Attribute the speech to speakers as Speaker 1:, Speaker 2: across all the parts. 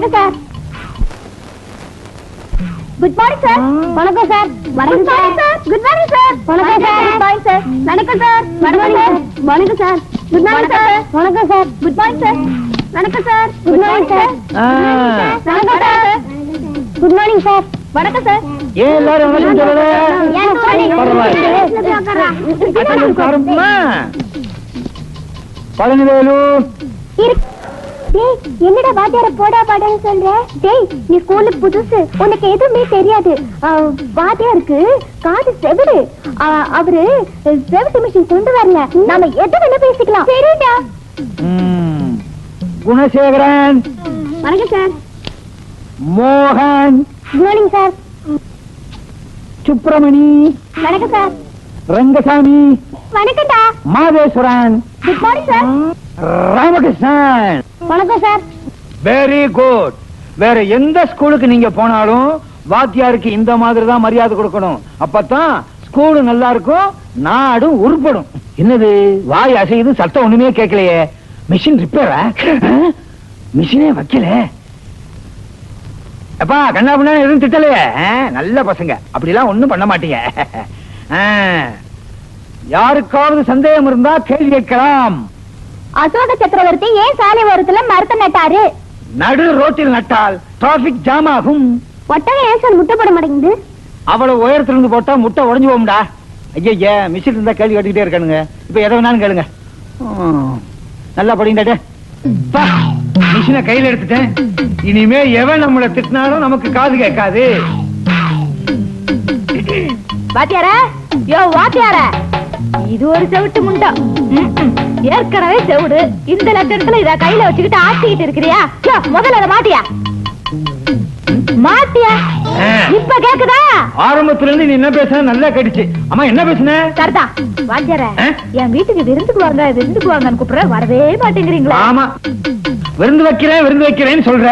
Speaker 1: வணக்கம் sir good morning sir வணக்கம் sir வணக்கம் சார் குட் மார்னிங் சார் வணக்கம் சார் குட் மார்னிங் சார் வணக்கம் சார் வணக்கம் சார் வணக்கம் சார் குட் மார்னிங் சார் வணக்கம் சார் குட் மார்னிங் சார் வணக்கம் சார் குட் மார்னிங் சார் வணக்கம் சார் குட் மார்னிங் சார் வணக்கம் சார்
Speaker 2: ஏன் எல்லாரும் வணக்கம் சொல்லல உட்காருமா பழனிவேலு
Speaker 1: டேய் என்னடா வாத்தியார போடா பாடான்னு சொல்ற? டேய் நீ ஸ்கூலுக்கு புதுசு. உனக்கு எதுவுமே தெரியாது. வாத்தியாருக்கு காது செவிடு அவரு செவிட்டு மிஷின் கொண்டு வரல. நாம எது வேணா பேசிக்கலாம். சரிடா.
Speaker 2: குணசேகரன்.
Speaker 1: வணக்கம் சார்.
Speaker 2: மோகன்.
Speaker 1: Good sir
Speaker 2: Subramani.
Speaker 1: வணக்கம் sir
Speaker 2: Rangasamy.
Speaker 1: வணக்கம்டா.
Speaker 2: Matheswaran.
Speaker 1: Good morning sir
Speaker 2: Ramakrishnan.
Speaker 1: வணக்கம் சார்.
Speaker 2: வெரி குட் வேற எந்த ஸ்கூலுக்கு நீங்க போனாலும் வாத்தியாருக்கு இந்த மாதிரி தான் மரியாதை கொடுக்கணும். அப்பதான் ஸ்கூலு நல்லா இருக்கும் நாடும் உருப்படும். என்னது? வாய் அசையுது சத்தம் ஒண்ணுமே கேட்கலையே. மிஷின் ரிப்பேரா மிஷினே வைக்கல. அப்பா கண்ணா பண்ணா எதுவும் திட்டலையே? நல்ல பசங்க. அப்படிலாம் ஒண்ணும் பண்ண மாட்டீங்க. யாருக்காவது சந்தேகம் இருந்தா கேள்வி கேட்கலாம்.
Speaker 1: அசோக சக்கரவர்த்தி ஏன் சாலை ஓரத்துல மரத்தை நட்டாரு?
Speaker 2: நடு ரோட்டில் நட்டால் டிராபிக் ஜாம் ஆகும்.
Speaker 1: ஒட்டகம் ஏன் சார் முட்டை போட மாட்டேங்குது.
Speaker 2: அவ்வளவு உயரத்துல இருந்து போட்டா முட்டை உடைஞ்சு போகும்டா. ஐயா மிஷின் இருந்தா கேள்வி கேட்டுக்கிட்டே இருக்கானுங்க. இப்ப எதை வேணாலும் கேளுங்க. நல்லா படிங்கடா மிஷினை கையில எடுத்துட்டேன். இனிமே எவன் நம்மளை திட்டினாலும் நமக்கு காது கேட்காது.
Speaker 1: வாத்தியாரா? யோ வாத்தியாரா. இது ஒரு செவிட்டு முண்டா. ஏற்கனவே செவிடு. இந்த லட்சணத்துல இத கையில வச்சுக்கிட்டு ஆட்டிக்கிட்டு இருக்கிறியா? முதல்ல அதை மாட்டியா? மாட்டியா. இப்ப கேக்குதா?
Speaker 2: ஆரம்பத்துல இருந்து நீ என்ன பேசுன? நல்லா கேட்டுச்சு. அம்மா என்ன பேசுன?
Speaker 1: சரிதா
Speaker 2: ஆ?
Speaker 1: என் வீட்டுக்கு விருந்துக்கு வாங்க விருந்துக்கு வாங்கன்னு கூப்பிடுற வரவே மாட்டேங்கிறீங்களா.
Speaker 2: ஆமா. விருந்து வைக்கிறேன் விருந்து வைக்கிறேன்னு சொல்ற.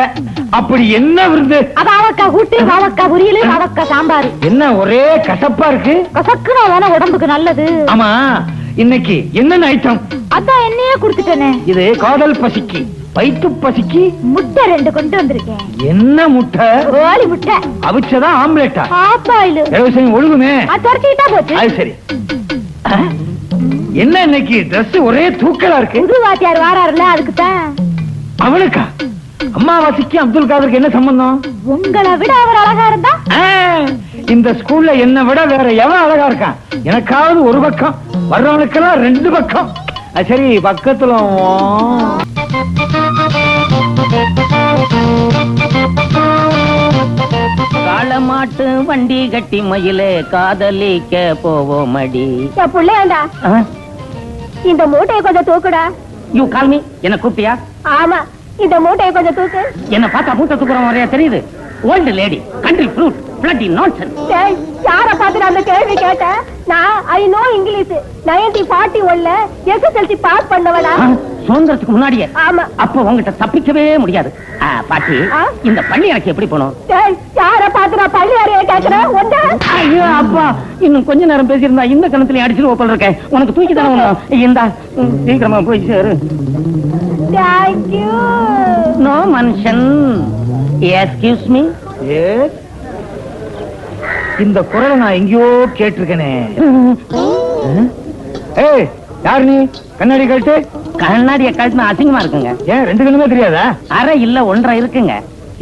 Speaker 2: அப்படி என்ன விருந்து?
Speaker 1: அவ அவக்கா கூட்டு அவக்கா பொரியலு அவக்கா சாம்பார்.
Speaker 2: என்ன ஒரே கசப்பா இருக்கு?
Speaker 1: கசக்குனா தானே உடம்புக்கு நல்லது.
Speaker 2: ஆமா. இன்னைக்கு என்னென்ன ஐட்டம்
Speaker 1: அதான் என்னையே குடுத்துட்டேனே.
Speaker 2: இது காதல் பசிக்கு வயிற்று பசிக்கு.
Speaker 1: முட்டை ரெண்டு கொண்டு வந்திருக்கேன்.
Speaker 2: என்ன முட்டை?
Speaker 1: கோழி முட்டை.
Speaker 2: அவிச்சதா ஆம்லெட்டா?
Speaker 1: ஆப்பாயிலு.
Speaker 2: விவசாயம் ஒழுகுமே.
Speaker 1: துரத்திட்டா போச்சு.
Speaker 2: அது சரி. என்ன இன்னைக்கு Dress ஒரே தூக்கலா இருக்கு?
Speaker 1: புது வாத்தியார் வாராருல அதுக்கு தான்
Speaker 2: அவனுக்கா? அம்மாவாசிக்கு அப்துல் காதருக்கு என்ன சம்பந்தம்?
Speaker 1: உங்களை விட அவர் அழகா இருந்தா?
Speaker 2: இந்த ஸ்கூல்ல என்ன விட வேற எவன் அழகா இருக்கான்? எனக்காவது ஒரு பக்கம். வர்றவனுக்கெல்லாம் ரெண்டு பக்கம். சரி பக்கத்துல உன்
Speaker 3: காளமாட்டு வண்டி கட்டி மயிலே காதலிக்க போவோம் அடி
Speaker 1: புள்ளையாண்டா இந்த மூட்டையை கொஞ்சம் தூக்குடா.
Speaker 3: யூ கால் மீ என்ன கூப்பிட்டியா?
Speaker 1: ஆமா இந்த மூட்டையை கொஞ்சம் தூக்கு.
Speaker 3: என்ன பார்த்தா மூட்டை தூக்குற மாதிரியா தெரியுது? Old lady country fruit bloody nonsense
Speaker 1: டேய், யார பார்த்து நான் அந்த கேள்வி கேட்டேன் நான் I know English. Ninety forty ஒன்ல எஸ்எஸ்எல்சி பாஸ் பண்ணவனா
Speaker 3: சுதந்திரத்துக்கு முன்னாடியே.
Speaker 1: ஆமா.
Speaker 3: அப்ப உங்ககிட்ட தப்பிக்கவே முடியாது. பாட்டி? இந்த பள்ளி எனக்கு எப்படி
Speaker 1: டேய், யார பார்த்து நான் பள்ளி அறைய கேட்கிறேன்? ஒன்றை
Speaker 3: ஐயோ அப்பா இன்னும் கொஞ்ச நேரம் பேசியிருந்தா இந்த கணத்துல அடிச்சுட்டு ஓப்பல் இருக்கேன் உனக்கு தூக்கி தானே வந்தோம். இந்தா சீக்கிரமா போய் சேரு.
Speaker 1: தேங்க்யூ
Speaker 3: நோ மனுஷன் எஸ்கியூஸ் மீ
Speaker 2: Yes. இந்த குரலை நான் எங்கேயோ கேட்டிருக்கேனே? ஏய் யார் நீ? கண்ணாடி கழட்டு?
Speaker 3: கண்ணாடிய கழுத்துனா அசிங்கமா இருக்குங்க.
Speaker 2: ஏன் ரெண்டு கண்ணுமே தெரியாதா?
Speaker 3: அரை இல்ல ஒன்றரை இருக்குங்க.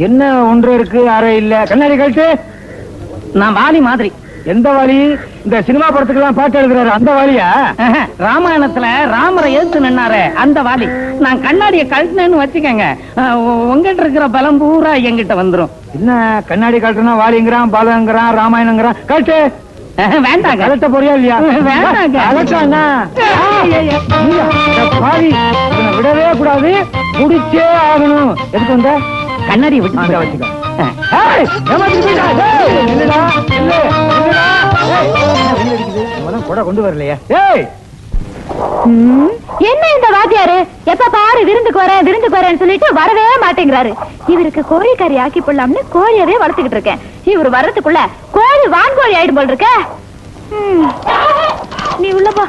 Speaker 2: என்ன ஒன்று இருக்கு அரை இல்ல? கண்ணாடி கழட்டு.
Speaker 3: நான் வாலி மாதிரி.
Speaker 2: எந்த வாலி? இந்த சினிமா படத்துக்கெல்லாம் பாட்டு எழுதுறாரு அந்த வாலியா?
Speaker 3: ராமாயணத்துல ராமரை எதிர்த்து நின்னாரே அந்த வாலி. நான் கண்ணாடிய கழட்டினேன்னு வச்சுக்கங்க. உங்ககிட்ட இருக்கிற பலம் பூரா என்கிட்ட வந்துரும்.
Speaker 2: என்ன கண்ணாடி கழட்டுனா வாலிங்கிறான் பாலங்கிறான் ராமாயணங்கிறான்? கழட்டு.
Speaker 3: வேண்டாங்க.
Speaker 2: கழட்ட போறியா இல்லையா? விடவே கூடாது. முடிச்சே ஆகணும். எதுக்கு வந்த?
Speaker 3: கண்ணாடியை விட்டு.
Speaker 2: வச்சுக்கோ. என்ன கொண்டு
Speaker 1: என்ன இந்த வாத்தியாரு எப்ப பாரு விருந்துக்கு வரேன் விருந்துக்கு வரேன்னு சொல்லிட்டு வரவே மாட்டேங்கிறாரு இவருக்கு கோழிக்கறி ஆக்கி போடலாம்னு கோழியவே வளர்த்துக்கிட்டு இருக்கேன் இவர் வர்றதுக்குள்ள கோழி வான்கோழி ஆயிடும் போல் இருக்க நீ உள்ளப்பா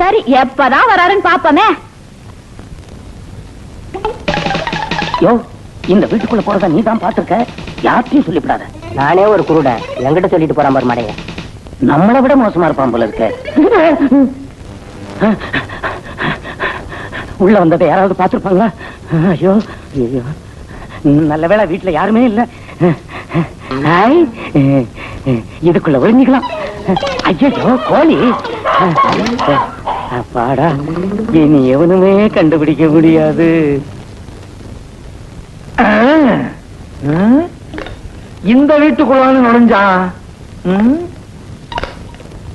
Speaker 1: சரி எப்பதான் வராருன்னு பாப்பமே
Speaker 3: யோ இந்த வீட்டுக்குள்ள போறத நீ தான் பாத்துருக்க யார்த்தையும் சொல்லிவிடாத.
Speaker 4: நானே ஒரு குருடன். என்கிட்ட சொல்லிட்டு போறான் பாரு மடைய.
Speaker 3: நம்மளை விட மோசமா இருப்பான் போல இருக்க. உள்ள வந்ததை யாராவது பார்த்திருப்பாங்களா? ஐயோ ஐயோ. நல்ல வேளை வீட்டுல யாருமே இல்ல. இதுக்குள்ள ஒளிஞ்சுக்கலாம். ஐயோ கோழி. அப்பாடா இனி எவனுமே கண்டுபிடிக்க முடியாது
Speaker 2: ஆ, ம், இந்த வீட்டுக்குள்ள வந்து நுழைஞ்சான் ம்,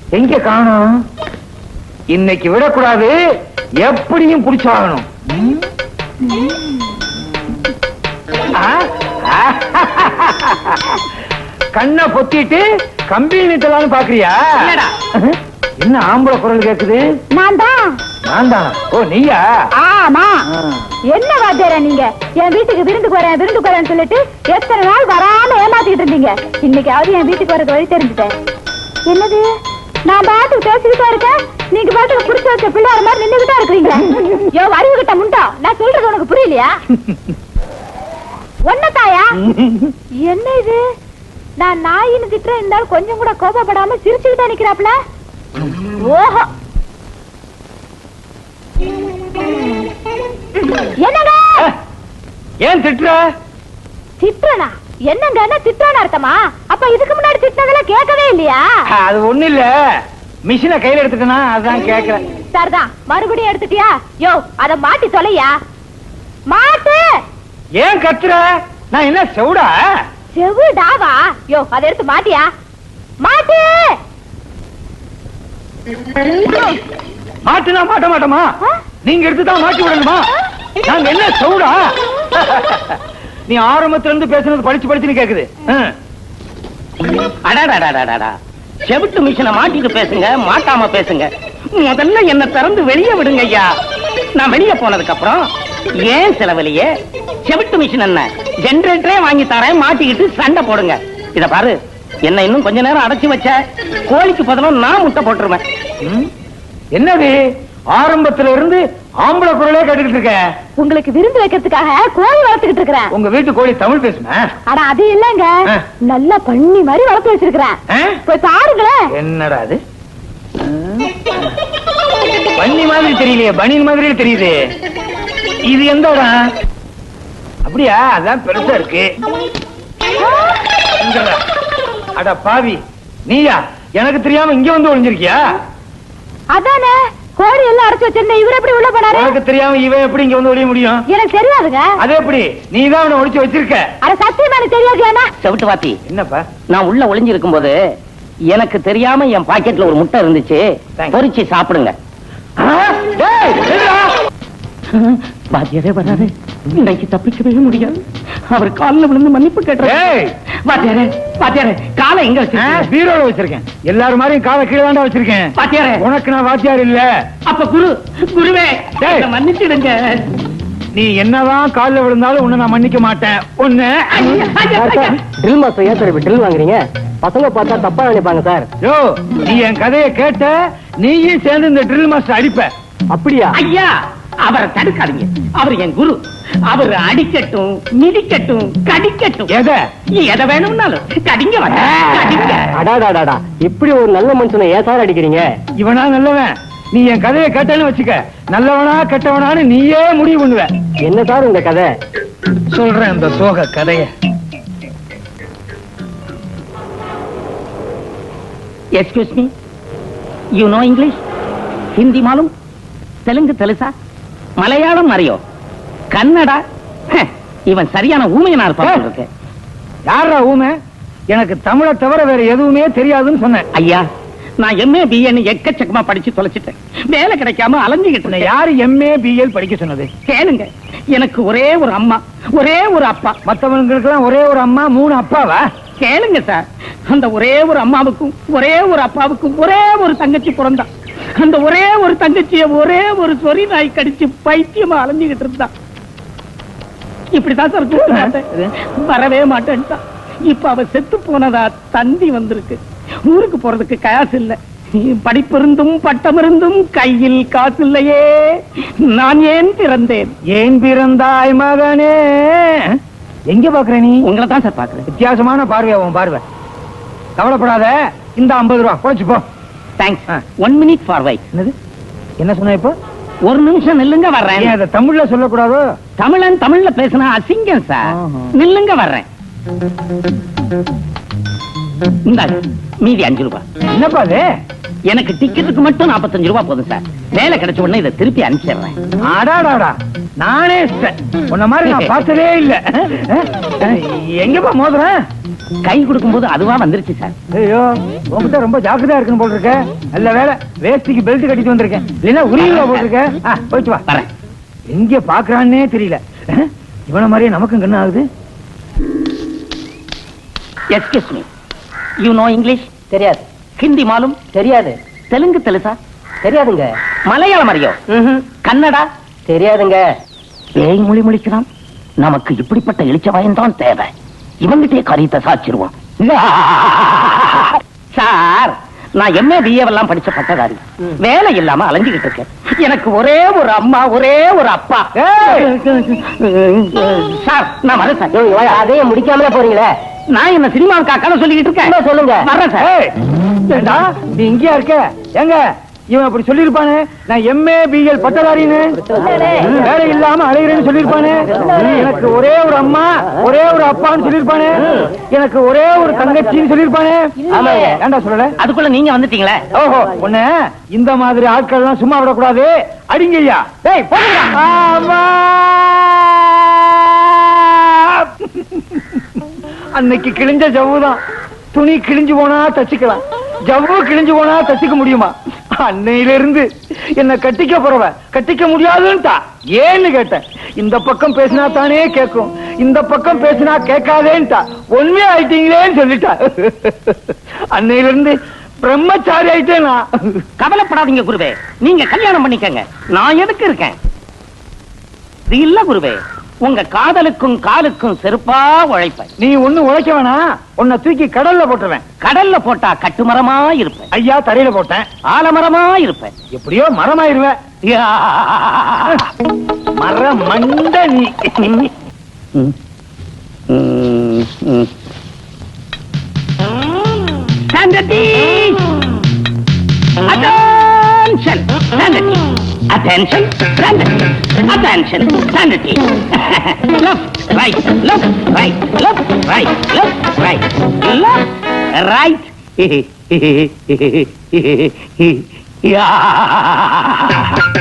Speaker 2: எங்க காணோம்? இன்னைக்கு விடக்கூடாது. எப்படியும் புடிச்சாகணும். கண்ணை பொத்திட்டு கம்பி நிட்டலாம்னு பாக்குறியா. என்ன ஆம்பளை குரல் கேக்குது?
Speaker 1: நான் தான்.
Speaker 2: நான் தான் ஓ நீயா?
Speaker 1: ஆமா. என்ன வாத்தியாரா நீங்க? என் வீட்டுக்கு விருந்துக்கு வரேன் விருந்துக்கு வரேன்னு சொல்லிட்டு எத்தனை நாள் வராம ஏமாத்திட்டு இருந்தீங்க? இன்னைக்காவது என் வீட்டுக்கு வரது வழி தெரிஞ்சுட்டேன். என்னது? நான் பாட்டுக்கு பேசிக்கிட்டா இருக்கேன்? நீங்க பாட்டுக்கு புடிச்சு வச்ச பிள்ளையார மாதிரி நின்னுகிட்டா இருக்கீங்களா யோ அறிவு கிட்ட முண்டா? நான் சொல்றது உனக்கு புரியலையா? ஒன்ன தாயா? என்ன இது? நான் நாயின்னு திட்டுறேன் இருந்தாலும் கொஞ்சம் கூட கோபப்படாம சிரிச்சுக்கிட்டா நிக்கிறாப்ல ஓஹோ. என்னங்க?
Speaker 2: ஏன் திட்டுற?
Speaker 1: திட்டுறனா? என்னங்க? அர்த்தமா? அப்ப இதுக்கு முன்னாடி திட்டினதெல்லாம் கேட்கவே இல்லையா?
Speaker 2: அது ஒண்ணு இல்ல. மிஷினை கையில எடுத்துட்டேனா அதான் கேக்குறேன்
Speaker 1: சரிதான். மறுபடியும் எடுத்துட்டியா? யோ அத மாட்டி தொலையா? மாட்டு!
Speaker 2: ஏன் கத்துற? நான் என்ன செவுடா?
Speaker 1: செவிடாவா? யோ அத எடுத்து மாட்டியா? மாட்டு!
Speaker 2: மாட்டுனா மாட்ட மாட்டோமா? நீங்க எடுத்து தான் மாட்டி விடணுமா? நாங்க என்ன செவுடா? நீ ஆரம்பத்துல இருந்து பேசுனது படிச்சு படிச்சுன்னு கேக்குது.
Speaker 3: அடாடாடாடாடா செவிட்டு மிஷினை மாட்டிட்டு பேசுங்க மாட்டாம பேசுங்க. முதல்ல என்ன திறந்து வெளியே விடுங்க ஐயா. நான் வெளியே போனதுக்கு அப்புறம் ஏன் செலவிலையே செவிட்டு மிஷின் என்ன? ஜெனரேட்டரே வாங்கி தரேன் மாட்டிக்கிட்டு சண்டை போடுங்க. இத பாரு என்ன இன்னும் கொஞ்ச நேரம் அடைச்சு வச்ச. கோழிக்கு பதிலா நான் முட்டை போட்டுருவேன்?
Speaker 2: என்னது? ஆரம்பத்துல இருந்து ஆம்பளை குரலே கேட்டுக்கிட்டு இருக்க.
Speaker 1: உங்களுக்கு விருந்து வைக்கிறதுக்காக கோழி வளர்த்துக்கிட்டு இருக்கிறேன்.
Speaker 2: உங்க வீட்டு கோழி தமிழ் பேசுன
Speaker 1: ஆனா அது இல்லங்க. நல்லா பண்ணி மாதிரி வளர்த்து வச்சிருக்கிறேன்? போய் பாருங்களேன்
Speaker 2: என்னடா அது? பன்னி மாதிரி தெரியலையே பனியன் மாதிரியே தெரியுது. இது எந்த இடம் அப்படியா? அதான் பெருசா இருக்கு. அட பாவி நீயா? எனக்கு தெரியாம இங்க வந்து ஒளிஞ்சிருக்கியா?
Speaker 1: அதானே. கோழி எல்லாம் அடைச்சு வச்சிருந்தேன். இவர் எப்படி உள்ள போனாரு?
Speaker 2: உனக்கு தெரியாம இவன் எப்படி இங்க வந்து ஒளிய முடியும்?
Speaker 1: எனக்கு தெரியாதுங்க.
Speaker 2: அது எப்படி? நீ தான் அவனை ஒளிச்சு வச்சிருக்க.
Speaker 1: அட சத்தியமா எனக்கு தெரியாது
Speaker 3: செவிட்டு வாத்தி
Speaker 2: என்னப்பா?
Speaker 3: நான் உள்ள ஒளிஞ்சிருக்கும் போது எனக்கு தெரியாம என் பாக்கெட்ல ஒரு முட்டை இருந்துச்சு. பொரிச்சு சாப்பிடுங்க. வாத்தியாரே வராது இன்னைக்கு தப்பிக்கவே முடியாது. அவர் கால்ல விழுந்து மன்னிப்பு கேட்டாரு. வாத்தியாரே வாத்தியாரே காலை எங்க
Speaker 2: ஆ,
Speaker 3: வச்சிருக்கீங்க
Speaker 2: பீரோல வச்சிருக்கேன். எல்லாரும் மாதிரியும் காலை கீழே தாண்டா வச்சிருக்கேன்.
Speaker 3: வாத்தியாரே.
Speaker 2: உனக்கு நான் வாத்தியார் இல்ல.
Speaker 3: அப்ப குரு குருவே மன்னிச்சிடுங்க.
Speaker 2: நீ என்னதான் கால்ல விழுந்தாலும் உன்னை நான் மன்னிக்க மாட்டேன். ஒண்ணு.
Speaker 4: ட்ரில் மாஸ்டர் ஏன் சார் இப்ப ட்ரில் வாங்குறீங்க? பசங்க பார்த்தா தப்பா நினைப்பாங்க சார்.
Speaker 2: யோ நீ என் கதையை கேட்ட நீயும் சேர்ந்து இந்த ட்ரில் மாஸ்டர் அடிப்ப.
Speaker 4: அப்படியா?
Speaker 3: ஐயா அவரை தடுக்காதீங்க. அவர் என் குரு. அவர் அடிக்கட்டும் மிதிக்கட்டும் கடிக்கட்டும்.
Speaker 2: எதை?
Speaker 3: எதை வேணும்னாலும் கடிங்க
Speaker 4: அடாடாடாடா இப்படி ஒரு நல்ல மனுஷனை ஏன் சார் அடிக்கிறீங்க?
Speaker 2: இவனா நல்லவன். நீ என் கதையை கேட்டேன்னு வச்சுக்க. நல்லவனா கெட்டவனான்னு நீயே முடிவு பண்ணுவ.
Speaker 4: என்ன சார் உங்க கதை?
Speaker 2: சொல்றேன் அந்த சோக கதைய.
Speaker 3: Excuse me you know English Hindi மாலும் தெலுங்கு தெலுசா மலையாளம் அறியோ? கன்னடா? இவன் சரியான ஊமையனா இருப்பான் இருக்கு
Speaker 2: யாரா ஊமை? எனக்கு தமிழை தவிர வேற எதுவுமே தெரியாதுன்னு சொன்னேன்.
Speaker 3: ஐயா நான் எம்ஏ பிஏன்னு எக்கச்சக்கமா படிச்சு தொலைச்சிட்டேன். வேலை கிடைக்காம இருக்கேன்.
Speaker 2: யாரு எம்ஏ பிஎல் படிக்க சொன்னது?
Speaker 3: கேளுங்க எனக்கு ஒரே ஒரு அம்மா ஒரே ஒரு அப்பா.
Speaker 2: மத்தவங்களுக்கு ஒரே ஒரு அம்மா மூணு அப்பாவா?
Speaker 3: கேளுங்க சார் அந்த ஒரே ஒரு அம்மாவுக்கும் ஒரே ஒரு அப்பாவுக்கும் ஒரே ஒரு தங்கச்சி பிறந்தா. அந்த ஒரே ஒரு தங்கச்சிய ஒரே ஒரு சொறி நாய் கடிச்சு பைத்தியமா அலைஞ்சுகிட்டு இருந்தா இப்படிதான் சார். வரவே மாட்டேன்ட்டா இப்ப அவ செத்து போனதா தந்தி வந்திருக்கு. ஊருக்கு போறதுக்கு காசு இல்ல. படிப்பிருந்தும் பட்டமிருந்தும் கையில் காசில்லையே நான் ஏன் பிறந்தேன்?
Speaker 2: ஏன் பிறந்தாய் மகனே? எங்க பாக்குற நீ?
Speaker 3: உங்களை தான் சார் பாக்குறேன்.
Speaker 2: வித்தியாசமான பார்வை உன் பார்வை. கவலைப்படாத. இந்த ஐம்பது ரூபா. குறைச்சு போ.
Speaker 3: Thanks. One minute for wait
Speaker 2: என்னது? என்ன சொன்ன இப்போ?
Speaker 3: ஒரு நிமிஷம் நில்லுங்க வர்றேன்.
Speaker 2: அதை தமிழ்ல சொல்லக்கூடாதோ?
Speaker 3: தமிழன் தமிழ்ல பேசினா அசிங்கம் சார். நில்லுங்க வர்றேன். மீதி அஞ்சு ரூபாய்.
Speaker 2: என்னப்பா அது?
Speaker 3: எனக்கு டிக்கெட்டுக்கு மட்டும் 45 ரூபாய் போதும் சார் வேலை கிடைச்ச உடனே இதை திருப்பி அனுப்பிச்சிடுறேன்.
Speaker 2: அடாடாடா நானே உன்ன மாதிரி நான் பார்த்ததே இல்ல. எங்கப்பா மோதுறேன்
Speaker 3: கை கொடுக்கும்போது அதுவா வந்துருச்சு சார்
Speaker 2: ஐயோ உன்கிட்ட ரொம்ப ஜாக்கிரதையா இருக்குன்னு போல் இருக்க நல்ல வேலை. வேஷ்டிக்கு பெல்ட் கட்டிட்டு வந்திருக்கேன். இல்லைன்னா உரியல போட்டிருக்க. ஆ, போயிட்டு வா.
Speaker 3: வரேன்.
Speaker 2: எங்க பாக்குறான்னே தெரியல. இவன மாதிரியே நமக்கும் கண்ணு ஆகுது.
Speaker 3: Excuse me you know English
Speaker 4: தெரியாது.
Speaker 3: ஹிந்தி மாலும்
Speaker 4: தெரியாது.
Speaker 3: தெலுங்கு தெலுசா
Speaker 4: தெரியாதுங்க.
Speaker 3: மலையாளம் அறியோ
Speaker 4: ம்ஹும்.
Speaker 3: கன்னடா
Speaker 4: தெரியாதுங்க.
Speaker 3: பேய் மொழி முழிக்கிறான் நமக்கு இப்படிப்பட்ட இளிச்சவாயம் தான் தேவை. இவங்கிட்டே காரியத்தை சாச்சிருவோம் சார் நான் எம்ஏ பிஏ எல்லாம் படிச்ச பட்டதாரி. வேலை இல்லாம அலைஞ்சுகிட்டு இருக்கேன். எனக்கு ஒரே ஒரு அம்மா ஒரே ஒரு அப்பா.
Speaker 2: ஏய்!
Speaker 3: சார் நான் வரேன் சார்.
Speaker 4: அதையே முடிக்காமலே போறீங்களே.
Speaker 3: நான் என்ன சினிமாவுக்கு கதை சொல்லிக்கிட்டு இருக்கேன்?
Speaker 4: சொல்லுங்க.
Speaker 3: வரேன் சார்.
Speaker 2: ஏய், ஏண்டா? நீ இங்கேயா இருக்க? எங்க இவன் அப்படி சொல்லிருப்பானே நான் எம்ஏ பிஎல் பட்டதாரின்னு. வேலை இல்லாம அலைகிறேன்னு சொல்லிருப்பானே எனக்கு ஒரே ஒரு அம்மா ஒரே ஒரு அப்பான்னு சொல்லிருப்பானே எனக்கு ஒரே ஒரு தங்கச்சின்னு சொல்லிருப்பானே. ஏண்டா சொல்லல
Speaker 3: அதுக்குள்ள நீங்க வந்துட்டீங்களே?
Speaker 2: ஓஹோ உன்ன இந்த மாதிரி ஆட்கள் எல்லாம் சும்மா விடக்கூடாது. அடிங்கய்யா. டேய் போடுங்கடா. ஆமா. அன்னைக்கு கிழிஞ்ச ஜவ்வுதான் துணி கிழிஞ்சு போனா தச்சுக்கலாம். ஜவ்வு கிழிஞ்சு போனா தச்சுக்க முடியுமா? அன்னையிலிருந்து என்ன கட்டிக்க போறவ கட்டிக்க முடியாதுன்ட்டா. ஏன்னு கேட்டேன். இந்த பக்கம் பேசினா தானே கேட்கும். இந்த பக்கம் பேசினா கேட்காதேன்ட்டா. ஒண்ணே ஆயிட்டீங்களேன்னு சொல்லிட்டா. அன்னையில இருந்து பிரம்மச்சாரி ஆயிட்டேனா? நான்
Speaker 3: கவலைப்படாதீங்க குருவே. நீங்க கல்யாணம் பண்ணிக்கங்க. நான் எதுக்கு இருக்கேன்? இது இல்ல குருவே. உங்க காதலுக்கும் காலுக்கும் செருப்பா உழைப்பேன்.
Speaker 2: நீ ஒண்ணு உழைக்க வேணாம் உன்னை தூக்கி கடல்ல போட்டுருவேன்.
Speaker 3: கடல்ல போட்டா கட்டுமரமா இருப்பேன்.
Speaker 2: ஐயா தரையில போட்டேன்.
Speaker 3: ஆலமரமா இருப்பேன்.
Speaker 2: எப்படியோ மரமாயிருவேன்
Speaker 3: யா.
Speaker 2: மர மண்ட நீ.
Speaker 3: ம். Attention, sanity. Attention, sanity. Attention, sanity. left, right, left, right, left, right, left, right, left, right. yeah.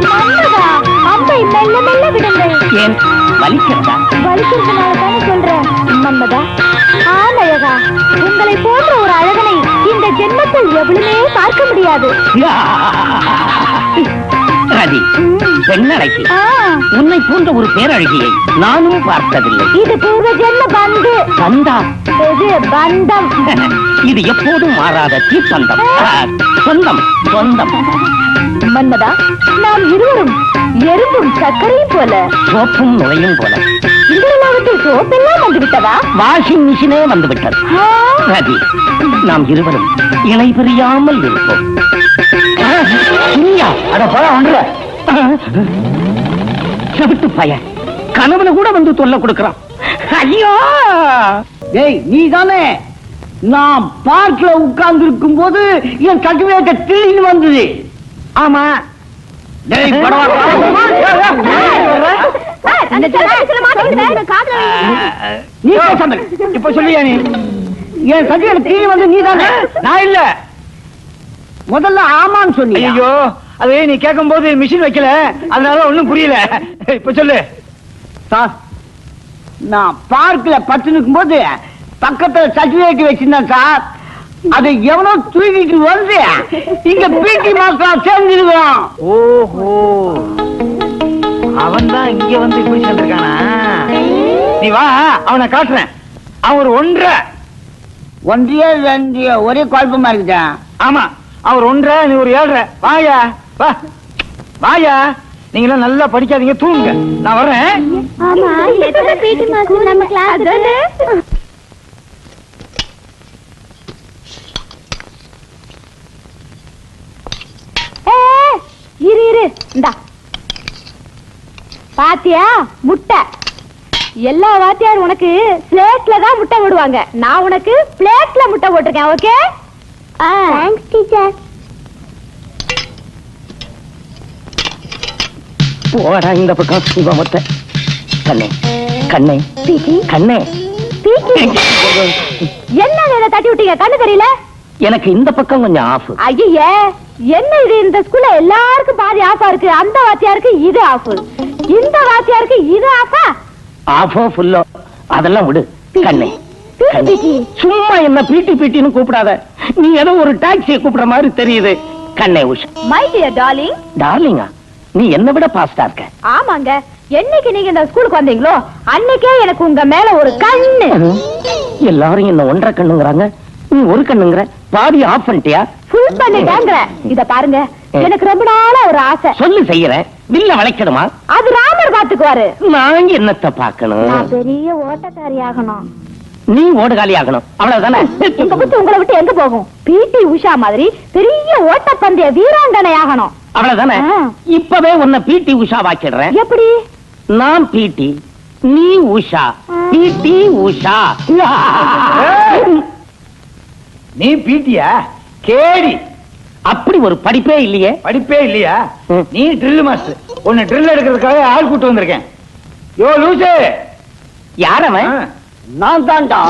Speaker 1: Oh, அம்பை மெல்ல மெல்ல விடுங்கள்.
Speaker 3: ஏன்? வலிக்கிறதா?
Speaker 1: வலிக்கிறதுனால தானே சொல்றேன். மன்மதா ஆமழகா உங்களை போன்ற ஒரு அழகனை இந்த ஜென்மத்தில் எவ்வளவுமே பார்க்க முடியாது.
Speaker 3: ரதி பெண்ணழகி உன்னை போன்ற ஒரு பேரழகியை நானும் பார்த்ததில்லை.
Speaker 1: இது பூர்வ ஜென்ம பந்து.
Speaker 3: கந்தா
Speaker 1: இது பந்தம்.
Speaker 3: இது எப்போதும் மாறாத தீப்பந்தம். சொந்தம் சொந்தம்
Speaker 1: மன்மதா நாம் இருவரும் எறும்பும் சர்க்கரையும் போல.
Speaker 3: சோப்பும் நுழையும் போல.
Speaker 1: இந்த உலகத்தில் சோப்பெல்லாம் வந்து விட்டதா
Speaker 3: வாஷிங் மிஷினே வந்து விட்டது
Speaker 1: ஆ,
Speaker 3: ரதி நாம் இருவரும் இணை பிரியாமல் இருப்போம்?
Speaker 2: அட பழம் ஒன்று
Speaker 3: செவிட்டு பையன் கனவுல கூட வந்து தொல்லை கொடுக்கறான். ஐயோ!
Speaker 4: டேய் நீ தானே நான் பார்க்ல உட்கார்ந்து இருக்கும் போது என் கட்டுவேட்ட திரும்பி வந்தது.
Speaker 2: ஆமா நீ இப்ப சொல்லியா நீ
Speaker 4: என் கட்டுவேட்ட திரும்பி வந்து நீ தானே
Speaker 2: நான் இல்ல
Speaker 4: முதல்ல ஆமான்னு சொன்னீங்க
Speaker 2: ஐயோ அது நீ கேட்கும் போது மிஷின் வைக்கல அதனால ஒண்ணும் புரியல இப்ப சொல்லு
Speaker 4: சார் நான் பார்க்ல பத்து நிற்கும் போது பக்கத்துல சர்டிபிகேட் வச்சிருந்தேன் சார் அதை எவனோ தூக்கிட்டு வந்து இங்க பிடி மாஸ்டர் சேர்ந்துருக்கான்
Speaker 2: ஓஹோ. அவன் தான் இங்க வந்து இப்படி சேர்ந்திருக்கானா? நீ வா அவனை காட்டுறேன். அவன் ஒரு ஒன்றரை.
Speaker 4: ஒன்றிய ரெண்டு ஒரே குழப்பமா இருக்குதா?
Speaker 2: ஆமா அவர் ஒன்றரை நீ ஒரு ஏழரை. வாயா வா. வாயா நீங்க எல்லாம் நல்லா படிக்காதீங்க தூங்குங்க. நான் வர்றேன்.
Speaker 1: ஆமா எத்தனை பிடி மாஸ்டர் நம்ம கிளாஸ் இரு இரு. இந்தா. பாத்தியா? முட்டை. எல்லா வாத்தியாரும் உனக்கு பிளேட்ல தான் முட்டை போடுவாங்க. நான் உனக்கு பிளேட்ல முட்டை போட்டிருக்கேன் ஓகே தேங்க்ஸ் டீச்சர்
Speaker 3: போடா இந்த பக்கம் இவ மொத்த கண்ணே கண்ணே கண்ணே.
Speaker 1: என்ன தட்டி விட்டீங்க? கண்ணு தெரியல?
Speaker 3: எனக்கு இந்த பக்கம் கொஞ்சம் ஆஃப்
Speaker 1: ஐயே என்ன இது இந்த ஸ்கூல்ல எல்லாருக்கும் பாதி ஆஃபா இருக்கு அந்த வாத்தியாருக்கு இது ஆஃப் இந்த வாத்தியாருக்கு இது ஆஃபா
Speaker 3: ஆஃபோ ஃபுல்லோ அதெல்லாம் விடு கண்ணே. சும்மா என்ன பீட்டி பீட்டின்னு கூப்பிடாத. நீ ஏதோ ஒரு டாக்ஸியை கூப்பிடுற மாதிரி தெரியுது. கண்ணே உஷா.
Speaker 1: மை டியர் டார்லிங்
Speaker 3: டார்லிங்கா நீ என்ன விட பாஸ்டா இருக்க.
Speaker 1: ஆமாங்க. என்னைக்கு நீங்க இந்த ஸ்கூலுக்கு வந்தீங்களோ அன்னைக்கே எனக்கு உங்க மேல ஒரு கண்ணு.
Speaker 3: எல்லாரும் என்ன ஒன்றரை கண்ணுங்கிறாங்க? நீ ஒரு கண்ணுங்கிற? பாதி ஆஃப் பண்ணிட்டியா?
Speaker 1: ஃபுல் பண்ணிட்டாங்க இத பாருங்க. எனக்கு ரொம்ப நாளா ஒரு ஆசை.
Speaker 3: சொல்லு செய்யறேன் வில்ல வளைக்கணுமா?
Speaker 1: அது ராமர் பாத்துக்குவாரு
Speaker 3: நான் என்னத்த பாக்கணும்
Speaker 1: நான் பெரிய ஓட்டக்காரி ஆகணும்.
Speaker 3: நீ ஓடுகாலி ஆகணும். அவ்வளவுதானே?
Speaker 1: எங்க புத்தி உங்களை விட்டு எங்க போகும்? பிடி உஷா மாதிரி பெரிய ஓட்டப்பந்தய வீராங்கனை ஆகணும்.
Speaker 3: அவ்வளவுதானே. இப்பவே உன்னை பிடி உஷா வாக்கிடுறேன்.
Speaker 1: எப்படி?
Speaker 3: நான் பிடி நீ உஷா. பிடி உஷா.
Speaker 2: நீ பீட்டியா? கேடி.
Speaker 3: அப்படி ஒரு படிப்பே இல்லையே.
Speaker 2: படிப்பே இல்லையா. நீ ட்ரில் மாஸ்டர் உன்னை ட்ரில் எடுக்கிறதுக்காக ஆள் கூட்டு வந்திருக்கேன். யோ லூசு.
Speaker 3: யாரவன்
Speaker 4: நான் தான்டா.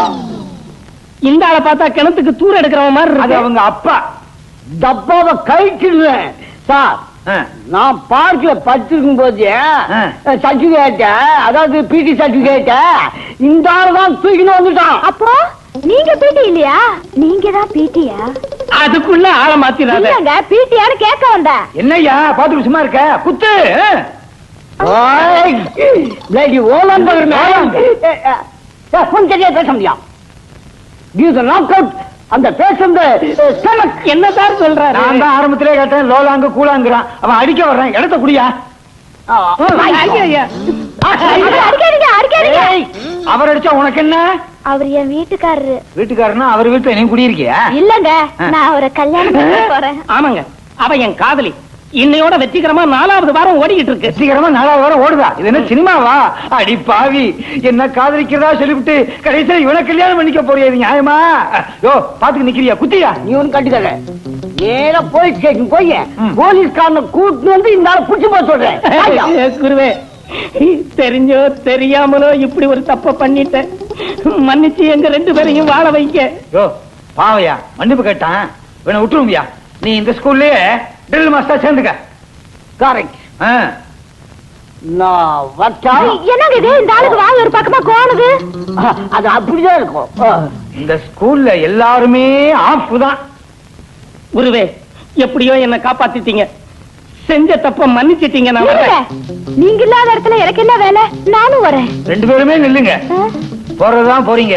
Speaker 3: இந்த ஆளை பார்த்தா கிணத்துக்கு தூர் எடுக்கிறவன் மாதிரி
Speaker 2: அது
Speaker 3: இருக்கு
Speaker 2: அவங்க அப்பா.
Speaker 4: டப்பாவை கழிச்சிடுவேன் சார் நான் பார்க்ல படிச்சிருக்கும் போது. சர்டிபிகேட்ட அதாவது பிடி சர்டிபிகேட்ட இந்த ஆளு தான் தூக்கின்னு வந்துட்டான்.
Speaker 1: அப்போ? நீங்க பிடி இல்லையா? நீங்க தான் பிடியா
Speaker 3: அதுக்குள்ள ஆளை மாத்திராத.
Speaker 1: இல்லங்க பிடியான்னு கேட்க வந்தேன்.
Speaker 2: என்னய்யா பாத்துட்டு சும்மா இருக்க? குத்து.
Speaker 4: bloody ஓலம் சரியா பேச முடியும். இது நாக் அவுட் அந்த பேசுறது செலக்ட்
Speaker 3: என்னதான் சொல்றாரு?
Speaker 2: நான் தான் ஆரம்பத்திலே கேட்டேன் லோலாங்க கூலாங்கிறான் அவன் அடிக்க வர்றான். இடத்த குடியா?
Speaker 3: ஐயா,
Speaker 2: அவர் அடிச்சா உனக்கு என்ன?
Speaker 1: அவர் என் வீட்டுக்காரரு.
Speaker 2: வீட்டுக்காரனா அவர் வீட்டுல நீ குடியிருக்கியா?
Speaker 1: இல்லங்க. நான் அவரை கல்யாணம் போறேன்.
Speaker 3: ஆமாங்க. அவ என் காதலி. இன்னையோட வெற்றிகரமா நாலாவது வாரம் ஓடிக்கிட்டு இருக்கு.
Speaker 2: வெற்றிகரமா நாலாவது வாரம் ஓடுதா? இது என்ன சினிமாவா? அடி பாவி. என்ன காதலிக்கிறதா சொல்லிவிட்டு கடைசியில இவனை கல்யாணம் பண்ணிக்க போறியா? நியாயமா? யோ பாத்துக்கு நிக்கிறியா? குத்தியா?
Speaker 4: நீ ஒண்ணு கண்டுக்கல நேரா போலீஸ் ஸ்டேஷன் போய். போலீஸ்காரனை கூட்டிட்டு வந்து இந்த ஆளை புடிச்சு போக சொல்றேன்.
Speaker 3: குருவே. தெரிஞ்சோ தெரியாமலோ இப்படி ஒரு தப்ப பண்ணிட்டேன். மன்னிச்சு எங்க ரெண்டு பேரையும் வாழ வைக்க
Speaker 2: யோ பாவையா மன்னிப்பு கேட்டான். இவனை விட்டுருவியா நீ இந்த ஸ்கூல்லயே ட்ரில் மாஸ்டர் சேர்ந்துக்க.
Speaker 4: கரெக்ட். நான் வச்சா
Speaker 1: என்னங்க இது? இந்த ஆளுக்கு வாங்க ஒரு பக்கமா கோணுது?
Speaker 4: அது அப்படிதான் இருக்கும்.
Speaker 2: இந்த ஸ்கூல்ல எல்லாருமே ஆஃப் தான்.
Speaker 3: குருவே எப்படியோ என்ன காப்பாத்திட்டீங்க. செஞ்ச தப்ப மன்னிச்சிட்டீங்க நான். வரேன்.
Speaker 1: நீங்க இல்லாத இடத்துல எனக்கு என்ன வேலை? நானும் வரேன்.
Speaker 2: ரெண்டு பேருமே நில்லுங்க? போறதுதான் போறீங்க.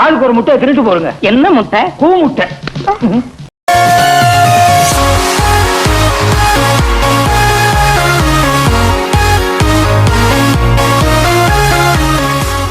Speaker 2: ஆளுக்கு ஒரு முட்டை திருட்டு போறீங்க
Speaker 3: என்ன முட்டை?
Speaker 2: கூ முட்டை